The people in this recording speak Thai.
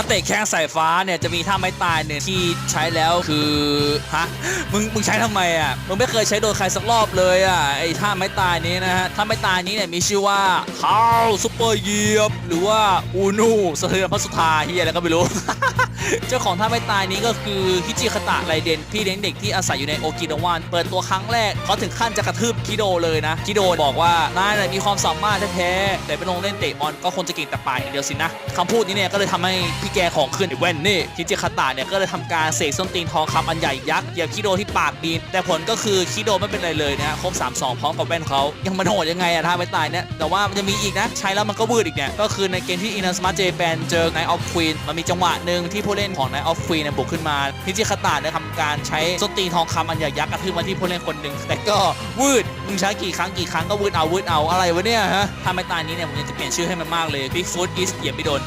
นักเตะแข้งสายฟ้าเนี่ยจะมีท่าไม้ตายเนี่ยที่ใช้แล้วคือฮะมึงมึงใช้ทำไมอะมึงไม่เคยใช้โดนใครสักรอบเลยอะไอ้ท่าไม้ตายนี้นะฮะท่าไม้ตายนี้เนี่ยมีชื่อว่าคาวซุปเปอร์เยียบหรือว่าอูนูสะเทือนพระสุธาเฮียอะไรก็ไม่รู้เจ้าของท่าไม่ตายนี้ก็คือฮิจิคาตะไรเดนพี่เลี้ยงเด็กที่อาศัยอยู่ในโอกินาวานเปิดตัวครั้งแรกเขาถึงขั้นจะกระทืบคิโดเลยนะคิโดบอกว่านายมีความสามารถแท้ๆแต่ไปลงเล่นเตะบอลก็คงจะเก่งแต่ปลายอย่างเดียวสินะคำพูดนี้เนี่ยก็เลยทำให้พแกของขึ้นไอ้แว่นนี่ฮิจิคาตะเนี่ยก็เลยทำการเสกส้นตีนทองคำอันใหญ่ยักษ์เหยียบคิโดที่ปากดีนแต่ผลก็คือคิโดไม่เป็นไรเลยนะครบ3 2 พร้อมกับแว่นเขายังมันโหดยังไงอะท่าไม่ตายเนี่ยแต่ว่ามันจะมีอีกนะ ใช้แล้วมันก็วืดอีกเนี่ยก็คือในเกมที่อิน s สมาร์เจแปนเจอ Night of Queen มันมีจังหวะหนึ่งที่ผู้เล่นของ Night of Queen เนี่ยบุกขึ้นมาฮิจิคาตะได้ทำการใช้ส้นตีนทองคำอันใหญ่ยักษ์กระทืบมาที่ผู้เล่นคนหนึ่งแต่ก็วืดมึงใช้กี่ครั้งกี่ครั้งก็วืดเอาวืดเอาอะไรวะเนี่ยฮะถ้าไม่ตายนี้เนี่ยผมยากจะเปลี่ยนชื่อให้มันมากเลย Bigfoot is เหยียบไม่โดน